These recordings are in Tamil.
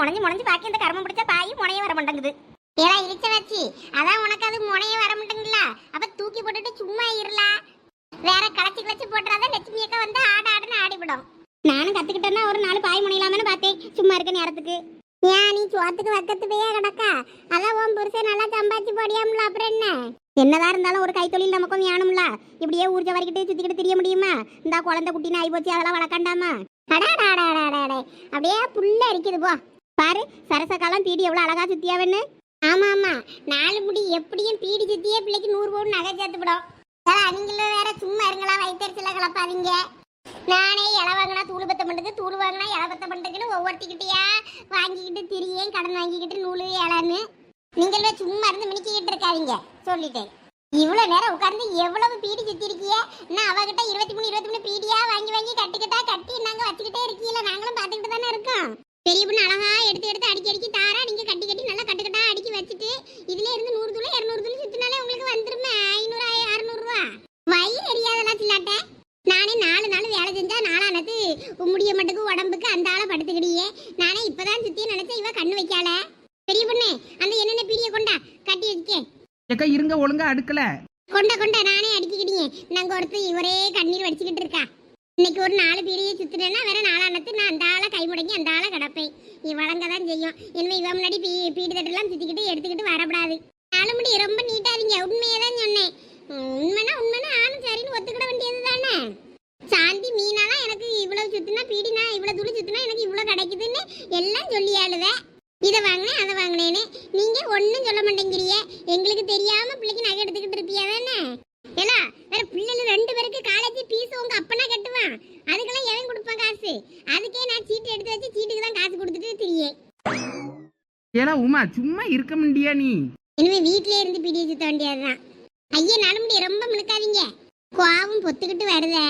முனைஞ்சு முனைஞ்சு பாக்கி இந்த கருமம் பிடிச்ச பாய் முனைய வர மாட்டேங்குது. ஏடா இழிச்ச வச்சு அதான் உனக்கு அது முனைய வர மாட்டேங்குதுல. அப்ப தூக்கி போட்டுட்டு சும்மா இருலாம் வேற களைச்சு களைச்சு போட்டுறாத லட்சுமி அக்கா வந்து ஆட ஆடுன்னு ஆடிவிடும். நானும் கத்துக்கிட்டேன்னா ஒரு நாலு பாய் முனையலாமனு பார்த்தேன். சும்மா இருக்க நேரத்துக்கு. ஏன் நீ சோத்துக்கு வக்கத்து போயே கிடக்கா? அதான் உன் புருஷன் நல்லா சம்பாதிச்சு போடியாம்ல அப்புறம் என்ன? என்னதான் இருந்தாலும் ஒரு கைத்தொழில் நமக்கும் வேணும்ல. இப்படியே ஊர்ஜ வரைக்கிட்டு சுத்திக்கிட்டு தெரிய முடியுமா? இந்த குழந்தை குட்டின்னு ஆகி போச்சு அதெல்லாம் வளர்க்கண்டாமா? அடாடாடாடாடாடே அப்படியே புல்ல அரிக்குது போ. பாரு சரசக்காலம் பீடி எவ்வளோ அழகா சுத்தியாவன்னு. ஆமா ஆமா. நாலு முடி எப்படியும் பீடி சுத்தியே பிள்ளைக்கு நூறு பவுன் நகை சேர்த்துப்படும் நீங்களும் வேற சும்மா இருங்களா வயிற்றுல கலப்பாதீங்க நானே இலை வாங்கினா தூள் பத்த பண்ணுறது தூள் வாங்கினா இலை பத்த பண்ணுறதுன்னு ஒவ்வொருத்திக்கிட்டையா வாங்கிக்கிட்டு திரியேன் கடன் வாங்கிக்கிட்டு நூலு இலைன்னு. நீங்களே சும்மா இருந்து மினிக்கிட்டு இருக்காதீங்க. சொல்லிட்டேன். இவ்வளோ நேரம் உட்கார்ந்து எவ்வளவு பீடி சுத்தி இருக்கிய நான் அவகிட்ட இருபத்தி மூணு இருபத்தி மூணு பீடியா வாங்கி வாங்கி கட்டிக்கிட்டா கட்டி நாங்க வச்சுக்கிட்டே இருக்கீங்களா நாங்களும் பார்த்துக்கிட்டு தானே இருக்கோம். பெரிய பொண்ணு அழகா எடுத்து எடுத்து அடிக்கி அடிக்கி தாரா நீங்க கட்டி கட்டி நல்லா கட்டுக்கட்டா அடுக்கி வச்சுட்டு இதுல இருந்து நூறு தூள் இரநூறு தூள் சுத்தினாலே உங்களுக்கு வந்துருமே. ஐநூறு அறுநூறு ரூபா. வயிறு எரியாதெல்லாம் சில்லாட்ட. நானே நாலு நாள் வேலை செஞ்சா நாளானது முடிய மட்டுக்கு உடம்புக்கு அந்த ஆளை படுத்துக்கிடியே. நானே இப்பதான் சுத்தி நினைச்சேன் இவ கண்ணு வைக்கால பெரிய பொண்ணு அந்த என்னென்ன பீடிய கொண்டா? கட்டி வச்சுக்கேன் ஏக்கா இருங்க ஒழுங்கா அடுக்கல. கொண்ட கொண்ட நானே அடிக்கிக்கிட்டீங்க நாங்க ஒருத்தர் ஒரே கண்ணீர் வடிச்சுக்கிட்டு இருக்கா. இன்னைக்கு ஒரு நாலு பீடியை சுத்துனேன்னா வேற நாளானத்து நான் அந்த ஆளை கை முடங்கி அந்த ஆளை கிடப்பேன். நீ வழங்க தான் செய்யும். இனிமே இவன் முன்னாடி பீ பீடி தட்டெல்லாம் சுத்திக்கிட்டு எடுத்துக்கிட்டு வரக்கூடாது நாலு முடி ரொம்ப நீட்டாதீங்க. உண்மையை தான் சொன்னேன் உண்மைனா உண்மைனா ஆணும் சரின்னு ஒத்துக்கிட வேண்டியது தானே சாந்தி மீனாலாம் எனக்கு இவ்வளவு சுத்தினா பீடினா இவ்வளவு துளி சுத்தினா எனக்கு இவ்வளவு கிடைக்குதுன்னு எல்லாம் சொல்லி ஆளுவேன் இதை வாங்கினேன் அதை வாங்கினேன்னு நீங்க ஒன்றும் சொல்ல மாட்டேங்கிறிய எங்களுக்கு தெரியாம பிள்ளைக்கு நகை எடுத்துக்கிட்டு இருப்பியா தானே ஏலா வேற பிள்ளைகள் ரெண்டு பேருக்கு காலேஜ் ஃபீஸ் உங்க அப்பனா கட்டுவான் அதுக்கெல்லாம் எவன் கொடுப்பான் காசு அதுக்கே நான் சீட்டு எடுத்து வச்சு சீட்டுக்கு தான் காசு கொடுத்துட்டு திரியேன் ஏலா சும்மா இருக்க முடியா நீ? இனிமே வீட்லயே இருந்து பிடி சுத்த வேண்டியதுதான். ஐயா நடுமுடி ரொம்ப முழுக்காதீங்க கோவம் பொத்துக்கிட்டு வருதே.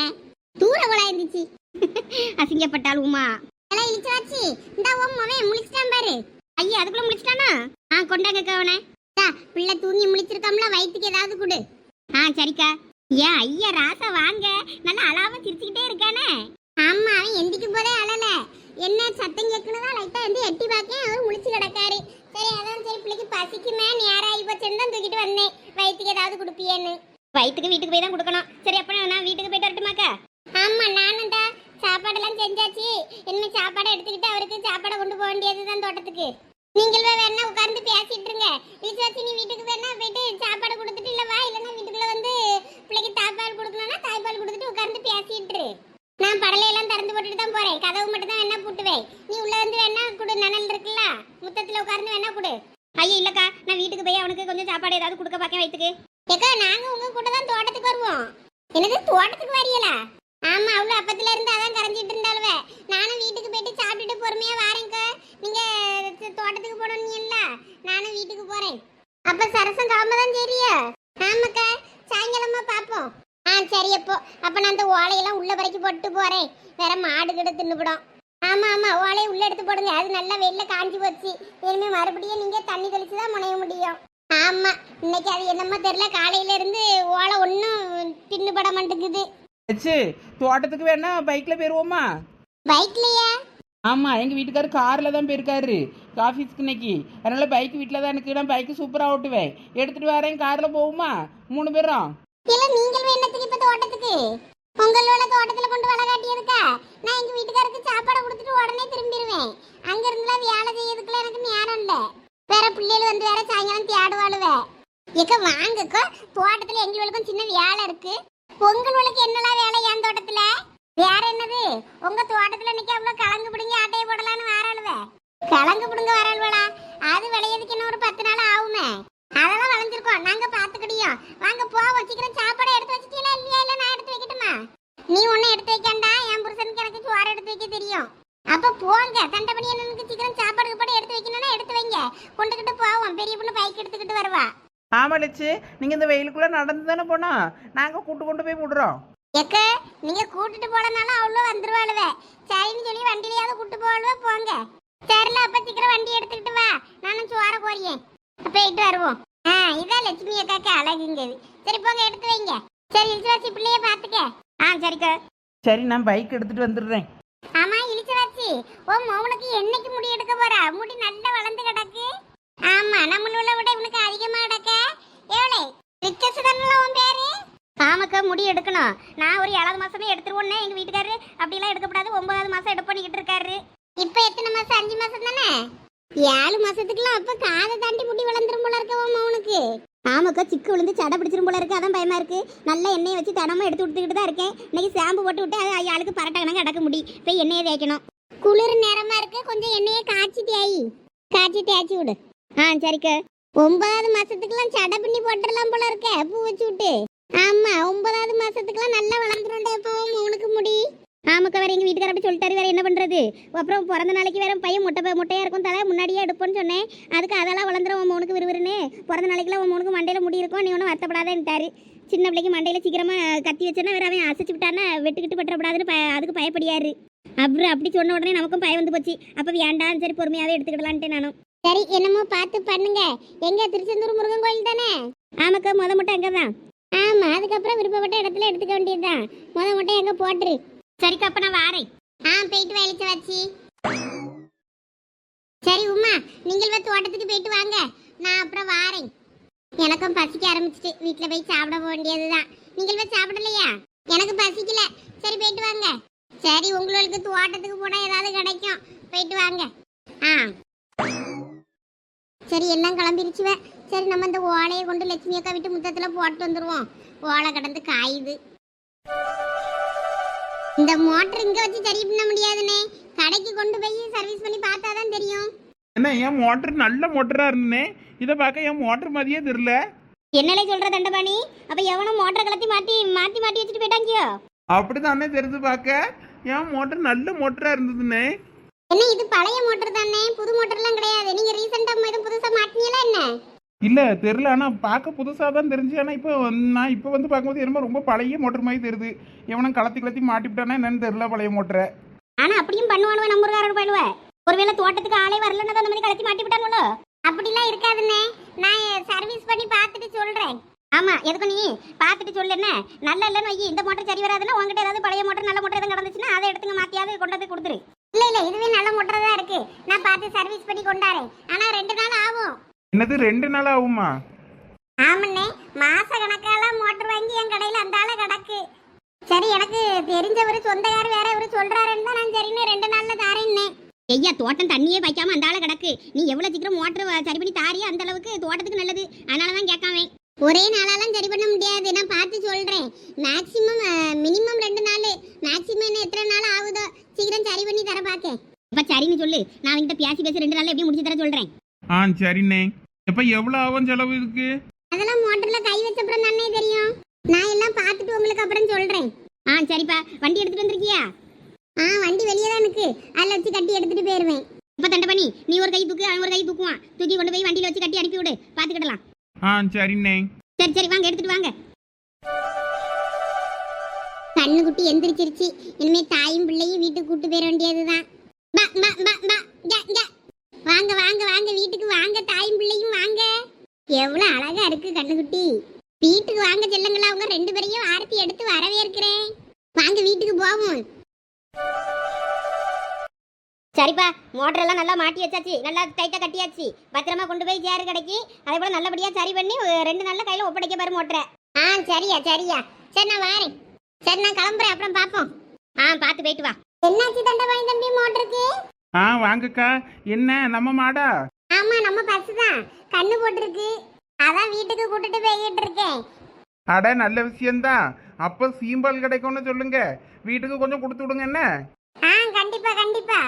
தூர குழா இருந்துச்சு. அசிங்கப்பட்டாள் உமா. எல்லாம் இழிச்சாச்சு. இந்த உன் மவன் முழிச்சிட்டான் பாரு. ஐயா அதுக்குள்ள முழிச்சிட்டானா? ஆ கொண்டாங்க கவனே பிள்ளை தூங்கி முழிச்சிருக்காம்ல வயிற்றுக்கு ஏதாவது கொடு. ஆ சரிக்கா. ஏன் ஐயா ராசா வாங்க. நல்லா அழாம சிரிச்சுக்கிட்டே இருக்கானே. ஆமா அவன் எந்திக்கும் போதே அழல. என்ன சத்தம் கேட்கணுதான் லைட்டா வந்து எட்டி பார்க்கேன். அவர் முழிச்சு கிடக்கு சரி அதான் சரி பிள்ளைக்கு பசிக்குமே நேரம் ஆகி போச்சுன்னு தான் தூக்கிட்டு வந்தேன். வயிற்றுக்கு ஏதாவது கொடுப்பியேன்னு. வயிற்றுக்கு வீட்டுக்கு போய் தான் கொடுக்கணும். சரி அப்ப நான் வீட்டுக்கு போயிட்டு வரட்டுமாக்கா ஆமா நானும் தான் சாப்பாடெல்லாம் செஞ்சாச்சு. இனிமே சாப்பாடை எடுத்துக்கிட்டு அவருக்கு சாப்பாடை கொண்டு போக வேண்டியது தான் தோட்டத்துக்கு. நீங்கள் வேணா உட்கார்ந்து பேசிட்டு இருங்க. இழிச்சாச்சு நீ வீட்டுக்கு வேணா போயிட்டு சாப்பாடு கொடுத்துட்டு இல்ல வா இல்லைன்னா வீட்டுக்குள்ள வந்து பிள்ளைக்கு தாய்ப்பால் கொடுக்கணும்னா தாய்ப்பால் கொடுத்துட்டு உட்கார்ந்து பேசிட்டு இரு. நான் படலையெல்லாம் திறந்து போட்டுட்டு தான் போறேன். கதவு மட்டும் தான் வேணா பூட்டுவேன். நீ உள்ள வந்து வேணா குடு நனல் இருக்குல்ல? முத்தத்துல உட்கார்ந்து வேணா குடு. ஐயோ இல்லக்கா நான் வீட்டுக்கு போய் அவனுக்கு கொஞ்சம் சாப்பாடு ஏதாவது கொடுக்க பார்க்க வயிற்றுக்கு ஏக்கா நாங்க உங்க கூட தான் தோட்டத்துக்கு வருவோம். என்னது தோட்டத்துக்கு வரியலா ஆமா அவ்வளவு அப்பத்துல இருந்து அதான் கரைஞ்சிட்டு இருந்தாலுவே நானும் வீட்டுக்கு போயிட்டு சாப்பிட்டுட்டு பொறுமையா வாரேங்க்கா நீங்க தோட்டத்துக்கு போடணும் இல்ல நானும் வீட்டுக்கு போறேன். அப்ப சரசம் கிளம்ப தான் சரியா ஆமாக்கா சாயங்காலமா பாப்போம். ஆ சரி அப்போ. அப்ப நான் அந்த ஓலையெல்லாம் உள்ள வரைக்கும் போட்டு போறேன். வேற மாடு கிட்ட தின்னுபடும். ஆமா ஆமா ஓலையை உள்ள எடுத்து போடுங்க. அது நல்லா வெயில்ல காஞ்சி போச்சு. இனிமே மறுபடியும் நீங்க தண்ணி தெளிச்சு தான் முனைய முடியும். ஆமா இன்னைக்கு அது என்னமோ தெரியல. காலையில இருந்து ஓலை ஒன்றும் தின்னுபட மாட்டேங்குது. வச்சு தோட்டத்துக்கு வேணா பைக்ல போயிருவோமா? பைக்லயா ஆமா எங்க வீட்டுக்காரர் கார்ல தான் போயிருக்காரு. ஆஃபீஸ்க்கு இன்னைக்கு. அதனால பைக் வீட்டில் தான் எனக்கு. நான் பைக்கு சூப்பராக ஓட்டுவேன். எடுத்துட்டு வரேன். கார்ல போகுமா மூணு பேரும். இல்ல நீங்கள் என்னத்துக்கு இப்ப தோட்டத்துக்கு. பொங்கலோட தோட்டத்துல கொண்டு வள காட்டியதுக்கா? நான் எங்க வீட்டுக்காருக்கு சாப்பாடு கொடுத்துட்டு உடனே திரும்பிடுவேன். அங்க இருந்துலாம் வேலை செய்யறதுக்குள்ள எனக்கு நேரம் இல்ல. வேற பிள்ளைகள் வந்து வேற சாயங்காலம் தேடுவாளுவே. எக்க வாங்கக்கோ. தோட்டத்துல எங்களுக்கும் சின்ன வேலை இருக்கு. உங்களுக்கு என்னெல்லாம் வேலை என் தோட்டத்துல? வேற என்னது? உங்க தோட்டத்துல இன்னைக்கு அவ்வளவு கலங்கு பிடிங்க ஆட்டையை போடலான்னு வாராளுவே. கலங்கு பிடுங்க வராளுவலா அது விளையதுக்கு இன்னும் ஒரு பத்து நாள் ஆகுமே. அதெல்லாம் வளைஞ்சிருக்கோம். நாங்க பாத்துக்கிடியோம். வாங்க போவோம். சீக்கிரம் சாப்பாடு எடுத்து வச்சிட்டீங்களா இல்லையா இல்ல நான் எடுத்து வைக்கட்டுமா நீ ஒண்ணு எடுத்து வைக்கண்டா? என் புருஷனுக்கு எனக்கு சோறு எடுத்து வைக்க தெரியும். அப்ப போங்க. தண்டபடி எனக்கு சீக்கிரம் சாப்பாடு கீப்பாடு எடுத்து வைக்கணும்னா எடுத்து வைங்க. கொண்டுகிட்டு போவோம். பெரிய பொண்ணு பைக் எடுத்துக்கிட்டு வருவா. ஆமா லட்சு. நீங்க இந்த வெயிலுக்குள்ள நடந்து தானே போனோம் நாங்க கூட்டு கொண்டு போய் விடுறோம். எக்க நீங்க கூட்டிட்டு போலனாலும் அவ்வளோ வந்துருவாளுவே. சரின்னு சொல்லி வண்டியிலயாவது கூட்டு போவாளுவே? போங்க. சரில அப்ப சீக்கிரம் வண்டி எடுத்துக்கிட்டு வா. நானும் சோற கோரியேன் போயிட்டு வருவோம். ஆ இதான் லட்சுமி அக்காக்கு அழகுங்கிறது. சரி போங்க எடுத்து வைங்க. சரி இழிச்சுவாச்சி பிள்ளைய பாத்துக்க. ஆ சரிக்கா. சரி நான் பைக் எடுத்துட்டு வந்துடுறேன். ஆமா இழிச்சுவாச்சி உன் மௌனுக்கு என்னைக்கு முடி எடுக்க போறா? முடி நல்லா வளர்ந்து கிடக்கு. ஆமா நம்மள விட இவனுக்கு அதிகமா கிடக்க. எவ்வளே ரிச்சஸ் தானே உன் பேரு? ஆமாக்கா முடி எடுக்கணும். நான் ஒரு ஏழாவது மாசமே எடுத்துருவோன்னே எங்க வீட்டுக்காரரு அப்படிலாம் எடுக்கக்கூடாது ஒன்பதாவது மாசம் எடுப்பு பண்ணிக்கிட்டு இருக்காரு. இப்ப எத்தனை மாசம்? அஞ்சு மாசம் தானே? ஏழு மாசத்துக்குலாம் அப்ப காதை தாண்டி முடி வளர்ந்துரும் போல இருக்க உன் மௌனுக்கு ஆமாக்கா சிக்கு விழுந்து சடை பிடிச்சிரும் போல இருக்கு. அதான் பயமா இருக்கு. நல்ல எண்ணெயை வச்சு தனமா எடுத்து கொடுத்துக்கிட்டு தான் இருக்கேன். இன்னைக்கு ஷாம்பு போட்டு விட்டு அது ஆளுக்கு பரட்டகணக்கு அடக்க முடி. போய் எண்ணெயை தேய்க்கணும். குளிர் நேரமா இருக்கு. கொஞ்சம் எண்ணெயை காய்ச்சி தேய் காய்ச்சி தேய்ச்சி விடு. ஆ சரிக்கா. ஒன்பதாவது மாசத்துக்குலாம் சடை பண்ணி போட்டுடலாம் போல இருக்க பூ வச்சு விட்டு. ஆமா ஒன்பதாவது மாசத்துக்குலாம் நல்லா வளர்ந்துருண்டே இப்போ உனக்கு முடி. ஆமாக்கா வேற எங்க வீட்டுக்கார அப்படி சொல்லிட்டாரு. வேற என்ன பண்றது? அப்புறம் பிறந்த நாளைக்கு வேற பையன் முட்டை பை- முட்டையா இருக்கும். தலை முன்னாடியே எடுப்போன்னு சொன்னேன். அதுக்கு அதெல்லாம் வளர்ந்துரும் உன் மோனுக்கு விறுவிறுன்னு. பிறந்த நாளைக்குலாம் உன் மோனுக்கு மண்டையில முடி இருக்கும். நீ ஒன்றும் வருத்தப்படாதேன்ட்டாரு. சின்ன பிள்ளைக்கு மண்டையில சீக்கிரமா கத்தி வச்சேன்னா வேற அவன் அசைச்சு விட்டான்னா வெட்டுக்கிட்டு பற்றப்படாதுன்னு ப அதுக்கு பயப்படியாரு. அப்புறம் அப்படி சொன்ன உடனே நமக்கும் பயம் வந்து போச்சு. அப்ப வேண்டாம் சரி பொறுமையாவே எடுத்துக்கிடலான்ட்டு நானும். சரி என்னமோ பார்த்து பண்ணுங்க. எங்க? திருச்செந்தூர் முருகன் கோயில் தானே? ஆமாக்கா முத மட்டும் அங்கதான். ஆமா அதுக்கப்புறம் விருப்பப்பட்ட இடத்துல எடுத்துக்க வேண்டியதுதான். முத மட்டும் எங்க போட்டுரு. சரிக்கா அப்ப நான் வாரேன். ஆ போயிட்டு வேலைக்கு வச்சு. சரி உமா நீங்கள் வந்து தோட்டத்துக்கு போயிட்டு வாங்க. நான் அப்புறம் வாரேன். எனக்கும் பசிக்க ஆரம்பிச்சிட்டு வீட்டில் போய் சாப்பிட வேண்டியது வேண்டியதுதான். நீங்கள் போய் சாப்பிடலையா? எனக்கு பசிக்கல. சரி போயிட்டு வாங்க. சரி உங்களுக்கு தோட்டத்துக்கு போனால் ஏதாவது கிடைக்கும். போயிட்டு வாங்க. ஆ. சரி எல்லாம் கிளம்பிருச்சுவேன் சரி நம்ம இந்த ஓலையை கொண்டு லட்சுமி அக்கா விட்டு முத்தத்தில் போட்டு வந்துருவோம். ஓலை கடந்து காயுது. இந்த மோட்டர் இங்க வச்சு சரி பண்ண முடியாதுனே. கடைக்கு கொண்டு போய் சர்வீஸ் பண்ணி பார்த்தா தான் தெரியும். என்ன என் மோட்டர் நல்ல மோட்டரா இருந்தேன்? இதை பார்க்க என் மோட்டர் மாதிரியே தெரியல. என்னலே சொல்ற தண்டபாணி? அப்ப எவனும் மோட்டர் கலத்தி மாட்டி மாத்தி மாட்டி வச்சுட்டு போயிட்டாங்கியோ? அப்படிதானே தெரிஞ்சு பார்க்க. என் மோட்டர் நல்ல மோட்டரா இருந்ததுன்னே என்ன இது பழைய மோட்டர் தானே? புது மோட்டர்லாம் கிடையாது. நீங்க ரீசெண்டா எதுவும் புதுசா மாட்டினீங்களா என்ன? இல்ல தெரியல. ஆனா பார்க்க புதுசா தான் தெரிஞ்சு ஆனா இப்போ நான் இப்போ வந்து பார்க்கும்போது என்னமோ ரொம்ப பழைய மோட்டர் மாதிரி தெரியுது. எவனும் கலத்தி கலத்தி மாட்டிவிட்டானா என்னன்னு தெரியல பழைய மோட்டரை. ஆனா அப்படியும் பண்ணுவானுவ நம்ம ஊருக்காரர் ஒருவேளை தோட்டத்துக்கு ஆளே வரலன்னா தான் அந்த மாதிரி கலத்தி மாட்டி விட்டாங்களோ அப்படிலாம் இருக்காதுண்ணே. நான் சர்வீஸ் பண்ணி பார்த்துட்டு சொல்றேன். ஆமா எதுக்கு நீ? பார்த்துட்டு சொல்லு என்ன? நல்ல இல்லைன்னு வை இந்த மோட்டர் சரி வராதுன்னா உங்ககிட்ட ஏதாவது பழைய மோட்டர் நல்ல மோட்டர் எதுவும் கிடந்துச்சுன்னா அதை எடுத்துங்க மாத்தியாவது கொண்டு வந்து கொடுத்துரு இல்ல இல்ல இதுவே நல்ல மோட்டர் தான் இருக்கு நான் பார்த்து சர்வீஸ் பண்ணி கொண்டாரேன் ஆனா ரெண்டு நாள் ஆகும் என்னது ரெண்டு நாள் ஆகுமா ஆமண்ணே மாச கணக்கால மோட்டர் வாங்கி என் கடையில அந்த ஆள கிடக்கு. சரி எனக்கு தெரிஞ்சவர் சொந்தக்காரர் வேற இவரு சொல்றாருன்னு தான் நான் சரின்னு ரெண்டு நாள்ல தாரேன்னே. ஐயா தோட்டம் தண்ணியே வைக்காம அந்த ஆள கிடக்கு. நீ எவ்வளவு சீக்கிரம் மோட்டர் சரி பண்ணி தாரியா? அந்த அளவுக்கு தோட்டத்துக்கு நல்லது. அதனால தான் கேட்காம. ஒரே நாளாலாம் சரி பண்ண முடியாது. நான் பார்த்து சொல்றேன். மேக்ஸிமம் மினிமம் ரெண்டு நாள். மேக்ஸிமம் என்ன எத்தனை நாள் ஆகுதோ? சீக்கிரம் சரி பண்ணி தர பாக்க இப்ப சரின்னு சொல்லு. நான் அவங்கிட்ட பேசி பேசி ரெண்டு நாள்ல எப்படி முடிச்சு தர சொல்றேன். ஆ சரிண்ணே. இப்போ எவ்வளோ ஆகும் செலவு இருக்கு அதெல்லாம் மோட்டர்ல கை வச்ச அப்புறம் தானே தெரியும். நான் எல்லாம் பார்த்துட்டு உங்களுக்கு அப்புறம் சொல்றேன். ஆ சரிப்பா. வண்டி எடுத்துட்டு வந்திருக்கியா? ஆ வண்டி வெளியே தான் இருக்கு. அதில் வச்சு கட்டி எடுத்துட்டு போயிருவேன். இப்ப தண்டை பண்ணி நீ ஒரு கை தூக்கு அவன் ஒரு கை தூக்குவான். தூக்கி கொண்டு போய் வண்டியில வச்சு கட்டி அனுப்பி விடு. பாத்துக்கிடலாம் ஆ சரிண்ணே. சரி சரி வாங்க எடுத்துட்டு வாங்க. கண்ணு குட்டி எந்திரிச்சிருச்சு. இனிமே தாயும் பிள்ளையும் வீட்டுக்கு கூட்டு போயிட வேண்டியதுதான். பா, பா, பா, பா. வாங்க வாங்க வாங்க வீட்டுக்கு வாங்க தாயும் பிள்ளையும் வாங்க. எவ்வளவு அழகா இருக்கு கண்ணுக்குட்டி. வீட்டுக்கு வாங்க செல்லுங்களா அவங்க ரெண்டு பேரையும் ஆரத்தி எடுத்து வரவேற்கிறேன். வாங்க வீட்டுக்கு போவோம். சரிப்பா மோட்டர் எல்லாம் நல்லா மாட்டி வச்சாச்சு. நல்லா டைட்டா கட்டியாச்சு. பத்திரமா கொண்டு போய் சேரு கிடைக்கி. அதே போல நல்லபடியா சரி பண்ணி ஒரு ரெண்டு நாள்ல கையில ஒப்படைக்க பாரு மோட்டரை. ஆ சரியா சரியா. சரி நான் வாரேன். சரி நான் கிளம்புறேன். அப்புறம் பார்ப்போம் ஆ பார்த்து போயிட்டு வா. என்னாச்சு தண்டபாணி தம்பி மோட்டருக்கு? ஆ வாங்கக்கா. என்ன நம்ம மாடா? ஆமா நம்ம பஸ் தான். கண்ணு போட்டிருக்கு. அதான் வீட்டுக்கு கூட்டிட்டு போய்கிட்டு இருக்கேன். அட நல்ல விஷயம்தான். அப்போ சீம்பால் கிடைக்கும்னு சொல்லுங்க. வீட்டுக்கு கொஞ்சம் கொடுத்து விடுங்க என்ன? ஆ கண்டிப்பா கண்டிப்பா.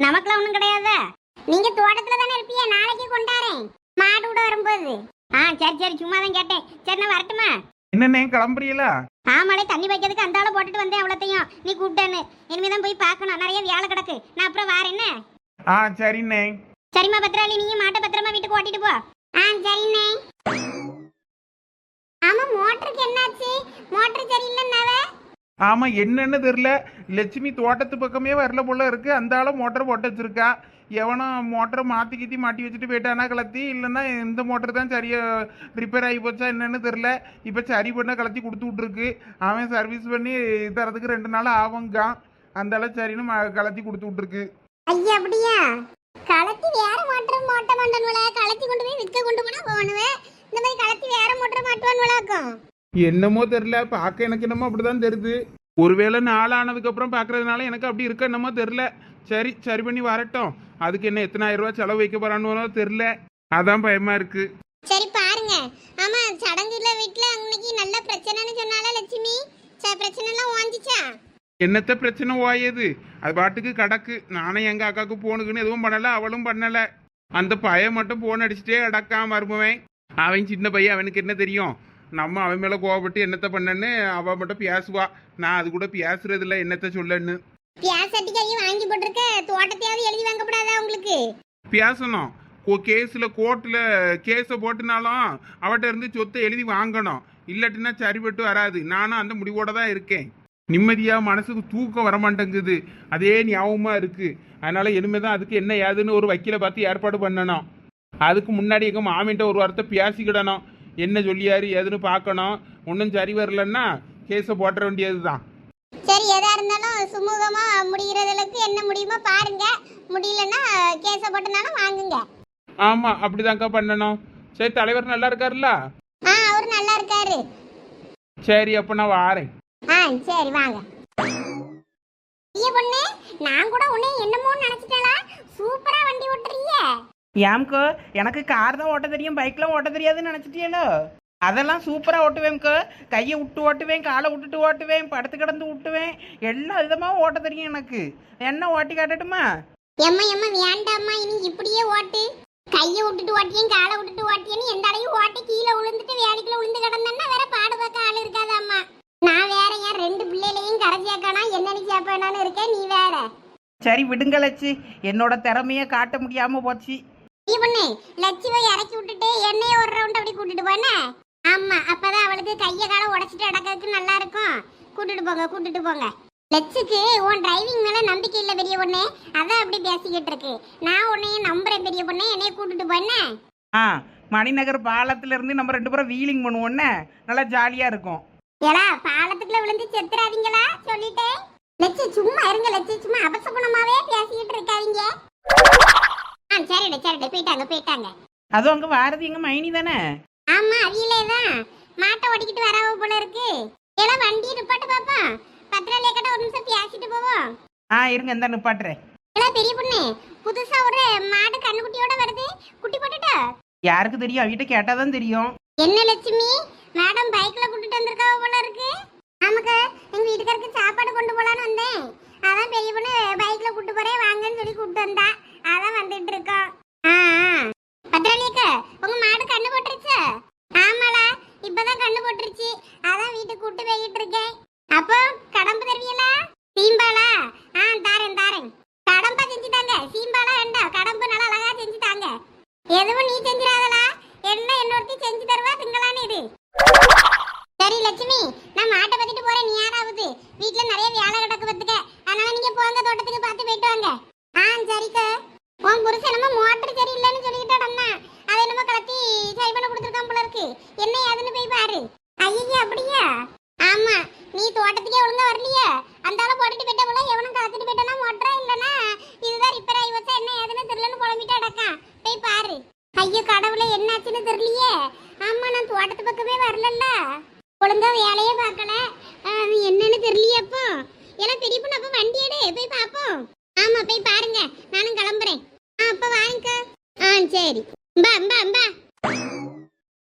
நமக்குலாம் ஒண்ணும் கிடையாதா? நீங்க தோட்டத்துல தானே இருப்பீங்க. நாளைக்கு கொண்டாரேன் மாடு கூட வரும்போது. ஆ சரி சரி சும்மா தான் கேட்டேன். சரி நான் வரட்டுமா? என்னண்ணே கிளம்புறீங்களா? ஆமாலே தண்ணி வைக்கிறதுக்கு அந்த ஆளை போட்டுட்டு வந்தேன் அவ்வளோத்தையும். நீ கூப்பிட்டேன்னு. இனிமேதான் போய் பார்க்கணும். நிறைய வேலை கிடக்கு. நான் அப்புறம் வரேன் என்ன? ஆ சரிண்ணே. சரிம்மா பத்திராளி நீங்க மாட்டை பத்திரமா வீட்டுக்கு ஓட்டிட்டு போ. ஆ சரிண்ணே. ஆமா மோட்டருக்கு என்னாச்சு? மோட்டர் சரியில்லைன்னாவ? ஆமா என்னன்னு தெரியல. லட்சுமி தோட்டத்து பக்கமே வரல போல இருக்கு. அந்த ஆள மோட்டர் போட்டு வச்சிருக்கா. எவனோ மோட்டரை மாத்தி கீத்தி மாட்டி வச்சுட்டு போயிட்டானா கலத்தி? இல்லைன்னா இந்த மோட்டர் தான் சரியா ரிப்பேர் ஆகி போச்சா என்னன்னு தெரியல. இப்போ சரி பண்ண கலத்தி கொடுத்து விட்ருக்கு அவன் சர்வீஸ் பண்ணி தரதுக்கு ரெண்டு நாள் ஆகுங்க. அந்த அளவு சரின்னு கலத்தி கொடுத்து விட்ருக்கு ஐயா அப்படியா? கலத்தி வேற மோட்டர் மோட்ட மாட்டோம்ல கலத்தி கொண்டு போய் விற்க கொண்டு போனா போனுவேன் இந்த மாதிரி கலத்தி வேற மோட்டர் மாட்டுவான்வளாக்கும் என்னமோ தெரில பார்க்க எனக்கு என்னமோ அப்படிதான் தெரியுது. ஒருவேளை நாள் ஆனதுக்கு அப்புறம் பார்க்கறதுனால எனக்கு அப்படி இருக்க என்னமோ தெரில சரி சரி பண்ணி வரட்டும். அதுக்கு என்ன எத்தனாயிரம் ரூபாய் செலவு வைக்க போறான்னு தெரில அதான் பயமா இருக்கு. சரி பாருங்க. ஆமா சடங்குல வீட்ல அன்னைக்கு நல்ல பிரச்சனைன்னு சொன்னால லட்சுமி. பிரச்சனை எல்லாம் வாஞ்சிச்சா என்னத்த பிரச்சனை ஓயது? அது பாட்டுக்கு கிடக்கு. நானும் எங்க அக்காவுக்கு போனுக்குன்னு எதுவும் பண்ணல அவளும் பண்ணல. அந்த பையன் மட்டும் போன் அடிச்சுட்டே அடக்காம மருமவன். அவன் சின்ன பையன் அவனுக்கு என்ன தெரியும்? நம்ம அவன் மேல கோவப்பட்டு என்னத்த பண்ணன்னு அவ மட்டும் பேசுவா. நான் அது கூட பேசுறது இல்ல என்னத்த சொல்லன்னு. பியாசட்டி வாங்கி போட்டிருக்க. தோட்டத்தையாவது எழுதி வாங்கப்படாதா உங்களுக்கு? பேசணும் கோ- கேஸில் கோர்ட்ல கேஸை போட்டுனாலும் அவட்ட இருந்து சொத்தை எழுதி வாங்கணும். இல்லாட்டினா சரிபட்டு வராது. நானும் அந்த முடிவோட தான் இருக்கேன். நிம்மதியாக மனசுக்கு தூக்கம் வர மாட்டேங்குது. அதே ஞாபகமாக இருக்குது அதனால் இனிமேல் தான் அதுக்கு என்ன ஏதுன்னு ஒரு வக்கீலை பார்த்து ஏற்பாடு பண்ணணும். அதுக்கு முன்னாடி எங்கள் மாமின்ட்ட ஒரு வார்த்தை பேசிக்கிடணும். என்ன சொல்லியாரு ஏதுன்னு பார்க்கணும். ஒன்றும் சரி வரலன்னா கேஸை போட்ட வேண்டியது தான் சரி எதா இருந்தாலும் சுமூகமா முடிகிறதுக்கு என்ன முடியுமோ பாருங்க. முடியலன்னா கேஸ போட்டனாலும் வாங்குங்க. ஆமா அப்படிதான்க்கா பண்ணணும். சரி தலைவர் நல்லா இருக்காருல்ல? ஆ அவர் நல்லா இருக்காரு. சரி அப்போ நான் வாரேன். ஆ சரி வாங்க. ஐய பொண்ணு நான் கூட உன்னை என்னமோ நினைச்சிட்டேளா. சூப்பரா வண்டி ஓட்டுறீங்க. ஏம்க்கோ எனக்கு கார் தான் ஓட்ட தெரியும் பைக்லாம் ஓட்ட தெரியாதுன்னு நினச்சிட்டியலோ? அதெல்லாம் சூப்பராக ஓட்டுவேன்க்கோ கையை விட்டு ஓட்டுவேன் காலை விட்டுட்டு ஓட்டுவேன் படுத்து கிடந்து விட்டுவேன். எல்லா விதமாக ஓட்ட தெரியும் எனக்கு. என்ன ஓட்டி காட்டட்டுமா? எம்மா எம்மா வேண்டாம்மா இனி இப்படியே ஓட்டு. கையை விட்டுட்டு ஓட்டியும் காலை விட்டுட்டு ஓட்டியன்னு எந்த அடையும் ஓட்டி கீழே விழுந்துட்டு வேலைக்குள்ள விழுந்து கிடந்தேன்னா வேற பாடு பார்க்க ஆள் இருக்காதாம்மா. நான் வேற என் ரெண்டு பிள்ளைகளையும் கரைச்சியாக்கானா என்னன்னு கேட்பேனான்னு இருக்கேன் நீ வேற. சரி விடுங்களச்சு என்னோட திறமையை காட்ட முடியாமல் போச்சு. நீ பண்ணு லட்சுவை இறக்கி விட்டுட்டு என்னைய ஒரு ரவுண்ட் அப்படி கூட்டிட்டு போனே? ஆமா அப்பதான் அவளுக்கு கைய கால உடைச்சிட்டு அடக்கிறதுக்கு நல்லா இருக்கும். கூட்டிட்டு போங்க கூட்டிட்டு போங்க. லட்சுக்கு உன் டிரைவிங் மேல நம்பிக்கை இல்ல பெரிய பொண்ணு. அதான் அப்படி பேசிக்கிட்டு இருக்கு. நான் உன்னையும் நம்புறேன் பெரிய பொண்ணு. என்னைய கூட்டிட்டு போனே ஆ மணிநகர் பாலத்துல இருந்து நம்ம ரெண்டு பேரும் வீலிங் பண்ணுவோன்னே நல்லா ஜாலியாக இருக்கும். ஏலா பாலத்துக்குள்ள விழுந்து செத்துறாதீங்களா? சொல்லிட்டேன் லட்சு சும்மா இருங்க லட்சு சும்மா அபசகுணமாவே பேசிக்கிட்டு இருக்காதீங்க. ஆ சரிடா சரிடா. போயிட்டாங்க போயிட்டாங்க. அதுவும் அங்கே வாரது எங்கள் மைனி தானே? ஆமா அவியலே தான். மாட்டை ஓடிக்கிட்டு வராவ போல இருக்கு. எல்லாம் வண்டி நிப்பாட்டு பாப்பா. பத்திராளிய கட்ட ஒரு நிமிஷம் பேசிட்டு போவோம். ஆ இருங்க இந்த நிப்பாட்டுறேன். எல்லாம் பெரிய பொண்ணு புதுசா ஒரு மாடு கண்ணுக்குட்டியோட வருது. குட்டி போட்டுட்டா. யாருக்கு தெரியும்? அவகிட்ட கேட்டால் தான் தெரியும். என்ன லட்சுமி? மேடம் பைக்ல கூட்டிட்டு வந்திருக்காவ போல இருக்கு. ஆமாக்கா எங்க வீட்டுக்காருக்கு சாப்பாடு கொண்டு போலான்னு வந்தேன். அதான் பெரிய பொண்ணு பைக்ல கூட்டு போறேன் வாங்கன்னு சொல்லி கூட்டு வந்தா. அதான் வந்துட்டு இருக்கோம் ஆ ஆ. பத்ராளியக்கா உங்க மாடு கண்ணு போட்டுருச்சு? ஆமாடா இப்பதான் கண்ணு போட்டுருச்சு. அதான் வீட்டுக்கு கூட்டு போய்கிட்டு இருக்கேன். அப்போ கடம்பு தருவீங்களா சீம்பாலா ஆ தாரேன் தாரேன். கடம்பா செஞ்சு தாங்க சீம்பாலா வேண்டாம் கடம்பு நல்லா அழகா செஞ்சு தாங்க எதுவும் நீ செஞ்சிடாதலா என்ன என்னொருத்தி செஞ்சு தருவா? திங்களான்னு இது சரி லட்சுமி நான் மாட்டை பத்திட்டு போறேன். நீ யாராவது வீட்ல நிறைய வேலை கிடக்கு பத்துக்க அதனால நீங்க போங்க தோட்டத்துக்கு பார்த்து போயிட்டு வாங்க. ஆ சரிக்கா. உன் புருஷன் என்னமோ மோட்டர் சரியில்லைன்னு சொல்லிக்கிட்டு அண்ணா அதை என்னமோ கலத்தி சரி பண்ண கொடுத்துருக்கான் போல இருக்கு. என்ன ஏதுன்னு போய் பாரு. ஐயா அப்படியா? ஆமா நீ தோட்டத்துக்கே ஒழுங்கா வரலையே. அந்த போட்டுட்டு போயிட்ட போல எவனும் கலத்திட்டு போயிட்டானா? மோட்டரா இல்லனா இதுதான் ரிப்பேர் ஆகி வச்சா என்ன ஏதுன்னு தெரியலன்னு புலம்பிட்டு அடக்கான் போய் பாரு. ஐயோ கடவுளே என்னாச்சுன்னு தெரியலையே. ஆமா நான் தோட்டத்து பக்கமே வரலல்ல. ஒழுங்கா வேலையே பார்க்கல. என்னன்னு தெரியலையே அப்போ. எல்லாம் பெரிய பொண்ணு அப்போ வண்டி எடு. போய் பார்ப்போம். ஆமா போய் பாருங்க. நானும் கிளம்புறேன். அப்ப வாங்கிக்க. ஆ சரி. பா பா பா.